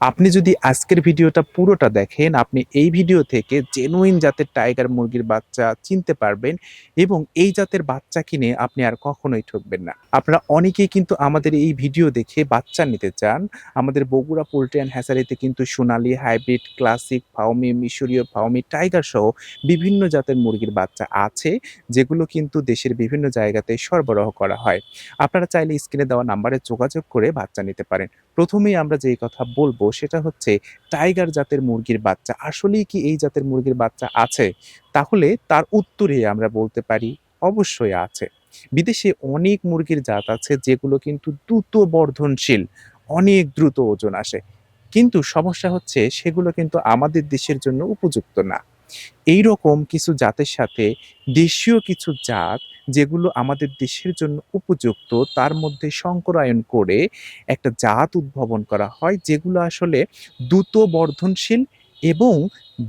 আপনি যদি আজকের ভিডিওটা পুরোটা দেখেন, আপনি এই ভিডিও থেকে জেনুইন জাতের টাইগার মুরগির বাচ্চা চিনতে পারবেন এবং এই জাতের বাচ্চা কিনে আপনি আর কখনোই ঠকবেন না। আপনারা অনেকেই কিন্তু আমাদের এই ভিডিও দেখে বাচ্চা নিতে চান। আমাদের বগুড়া পোল্ট্রি অ্যান্ড হ্যাসারিতে কিন্তু সোনালি, হাইব্রিড, ক্লাসিক ফাউমি মিশরীয় ফাউমি টাইগার সহ বিভিন্ন জাতের মুরগির বাচ্চা আছে, যেগুলো কিন্তু দেশের বিভিন্ন জায়গাতে সরবরাহ করা হয়। আপনারা চাইলে স্ক্রিনে দেওয়া নাম্বারে যোগাযোগ করে বাচ্চা নিতে পারেন। প্রথমেই আমরা যেই কথা বলব সেটা হচ্ছে টাইগার জাতের মুরগির বাচ্চা। আসলেই কি এই জাতের মুরগির বাচ্চা আছে? তাহলে তার উত্তরে আমরা বলতে পারি, অবশ্যই আছে। বিদেশে অনেক মুরগির জাত আছে যেগুলো কিন্তু দ্রুত বর্ধনশীল, অনেক দ্রুত ওজন আসে। কিন্তু সমস্যা হচ্ছে সেগুলো কিন্তু আমাদের দেশের জন্য উপযুক্ত না। এই রকম কিছু জাতের সাথে দেশীয় কিছু জাত যেগুলো আমাদের দেশের জন্য উপযুক্ত, তার মধ্যে সংকরায়ন করে একটা জাত উদ্ভাবন করা হয়, যেগুলো আসলে দ্রুত বর্ধনশীল এবং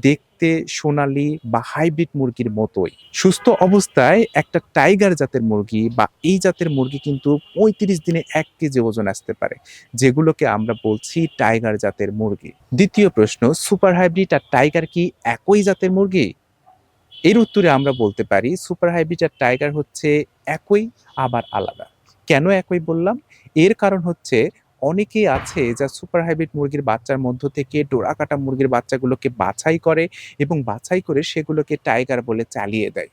দেখতে সোনালি বা হাইব্রিড মুরগির মতোই। সুস্থ অবস্থায় একটা টাইগার জাতের মুরগি বা এই জাতের মুরগি কিন্তু পঁয়ত্রিশ দিনে এক কেজি ওজন আসতে পারে, যেগুলোকে আমরা বলছি টাইগার জাতের মুরগি। দ্বিতীয় প্রশ্ন, সুপার হাইব্রিড আর টাইগার কি একই জাতের মুরগি? এর উত্তরে আমরা বলতে পারি সুপার হাইব্রিড আর টাইগার হচ্ছে একই, আবার আলাদা। কেন একই বললাম? এর কারণ হচ্ছে অনেকেই আছে যা সুপার হাইব্রিড মুরগির বাচ্চার মধ্য থেকে ডোরা কাটা মুরগির বাচ্চাগুলোকে বাছাই করে এবং বাছাই করে সেগুলোকে টাইগার বলে চালিয়ে দেয়।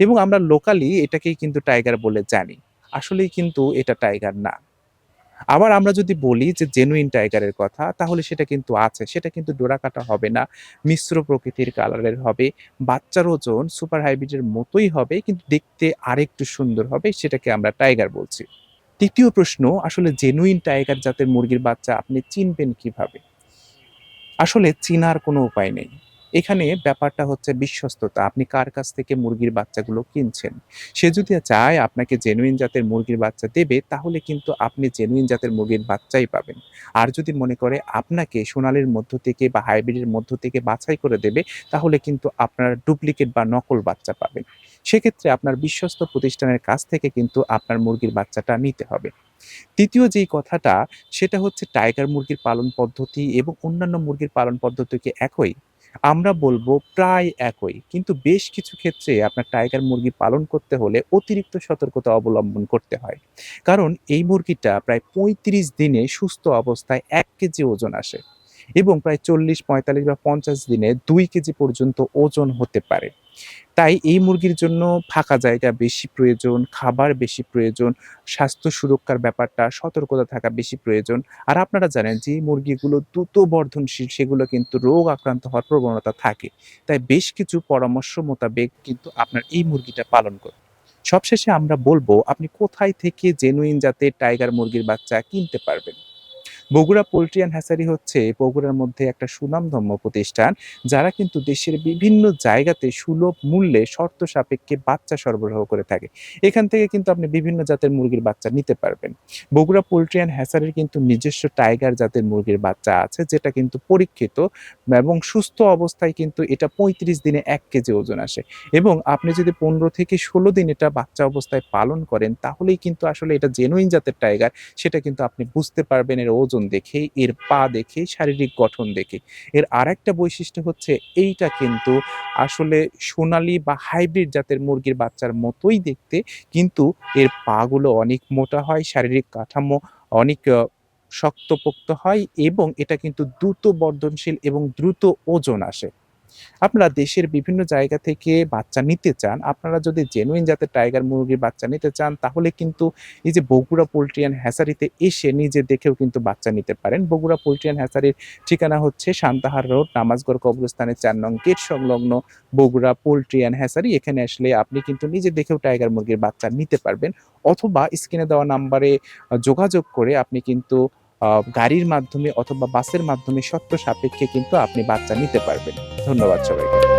এবং আমরা লোকালি এটাকেই কিন্তু টাইগার বলে জানি। আসলেই কিন্তু এটা টাইগার না। আবার আমরা যদি বলি যে জেনুইন টাইগারের কথা, তাহলে সেটা কিন্তু আছে। সেটা কিন্তু ডোরা কাটা হবে না, মিশ্র প্রকৃতির কালারের হবে। বাচ্চার ওজন সুপার হাইব্রিডের মতোই হবে, কিন্তু দেখতে আরেকটু সুন্দর হবে, সেটাকে আমরা টাইগার বলছি। তৃতীয় প্রশ্ন, আসলে জেনুইন টাইগার জাতের মুরগির বাচ্চা আপনি চিনবেন কীভাবে? আসলে চিনার কোনো উপায় নেই। এখানে ব্যাপারটা হচ্ছে বিশ্বস্ততা। আপনি কার কাছ থেকে মুরগির বাচ্চাগুলো কিনছেন? সে যদি চায় আপনাকে জেনুইন জাতের মুরগির বাচ্চা দেবে, তাহলে কিন্তু আপনি জেনুইন জাতের মুরগির বাচ্চাই পাবেন। আর যদি মনে করে আপনাকে সোনালির মধ্য থেকে বা হাইব্রিডের মধ্য থেকে বাছাই করে দেবে, তাহলে কিন্তু আপনার ডুপ্লিকেট বা নকল বাচ্চা পাবেন। সেক্ষেত্রে আপনার বিশ্বস্ত প্রতিষ্ঠানের কাছ থেকে কিন্তু আপনার মুরগির বাচ্চাটা নিতে হবে। তৃতীয় যেই কথাটা, সেটা হচ্ছে টাইগার মুরগির পালন পদ্ধতি এবং অন্যান্য মুরগির পালন পদ্ধতিকে একই? আমরা বলব প্রায় একই, কিন্তু বেশ কিছু ক্ষেত্রে আপনার টাইগার মুরগি পালন করতে হলে অতিরিক্ত সতর্কতা অবলম্বন করতে হয়। কারণ এই মুরগিটা প্রায় পঁয়ত্রিশ দিনে সুস্থ অবস্থায় এক কেজি ওজন আসে এবং প্রায় চল্লিশ, পঁয়তাল্লিশ বা পঞ্চাশ দিনে দুই কেজি পর্যন্ত ওজন হতে পারে। তাই এই মুরগির জন্য ফাঁকা জায়গা বেশি প্রয়োজন, খাবার বেশি প্রয়োজন, স্বাস্থ্য সুরক্ষার ব্যাপারটা সতর্কতা থাকা বেশি প্রয়োজন। আর আপনারা জানেন যে মুরগিগুলো দ্রুত বর্ধনশীল, সেগুলো কিন্তু রোগ আক্রান্ত হওয়ার প্রবণতা থাকে। তাই বেশ কিছু পরামর্শ মোতাবেক কিন্তু আপনার এই মুরগিটা পালন করুন। সবশেষে আমরা বলব, আপনি কোথায় থেকে জেনুইন জাতের টাইগার মুরগির বাচ্চা কিনতে পারবেন? বগুড়া পোল্ট্রি অ্যান্ড হ্যাসারি হচ্ছে বগুড়ার মধ্যে একটা সুনামধন্য প্রতিষ্ঠান, যারা কিন্তু দেশের বিভিন্ন জায়গাতে সুলভ মূল্যে শর্ত সাপেক্ষে বাচ্চা সরবরাহ করে থাকে। এখান থেকে কিন্তু আপনি বিভিন্ন জাতের মুরগির বাচ্চা নিতে পারবেন। বগুড়া পোল্ট্রি অ্যান্ড হ্যাসারির কিন্তু নিজস্ব টাইগার জাতের মুরগির বাচ্চা আছে, যেটা কিন্তু পরীক্ষিত এবং সুস্থ অবস্থায় কিন্তু এটা পঁয়ত্রিশ দিনে এক কেজি ওজন আসে। এবং আপনি যদি পনেরো থেকে ষোলো দিন এটা বাচ্চা অবস্থায় পালন করেন, তাহলেই কিন্তু আসলে এটা জেনুইন জাতের টাইগার সেটা কিন্তু আপনি বুঝতে পারবেন, এর ওজন দেখে, এর পা দেখে, শারীরিক গঠন দেখে। এর আর একটা বৈশিষ্ট্য হচ্ছে এইটা কিন্তু আসলে সোনালি বা হাইব্রিড জাতের মুরগির বাচ্চার মতোই দেখতে, কিন্তু এর পাগুলো অনেক মোটা হয়, শারীরিক কাঠামো অনেক শক্তপোক্ত হয় এবং এটা কিন্তু দ্রুত বর্ধনশীল এবং দ্রুত ওজন আসে। আপনারা দেশের বিভিন্ন জায়গা থেকে বাচ্চা নিতে চান, আপনারা যদি জেনুইন জাতের টাইগার মুরগির বাচ্চা নিতে চান, তাহলে কিন্তু এই যে বগুড়া পোলট্রি অ্যান্ড হ্যাসারিতে এসে নিজে দেখেও কিন্তু বাচ্চা নিতে পারেন। বগুড়া পোল্ট্রি অ্যান্ড হ্যাসারির ঠিকানা হচ্ছে সান্তাহার রোড, নামাজগড় কবরস্থানের চার নং গেট সংলগ্ন বগুড়া পোল্ট্রি অ্যান্ড হ্যাসারি এখানে আসলে আপনি কিন্তু নিজে দেখেও টাইগার মুরগির বাচ্চা নিতে পারবেন। অথবা স্ক্রিনে দেওয়া নাম্বারে যোগাযোগ করে আপনি কিন্তু গাড়ির মাধ্যমে অথবা বাসের মাধ্যমে শর্ত সাপেক্ষে কিন্তু আপনি বাচ্চা নিতে পারবেন। ধন্যবাদ সবাইকে।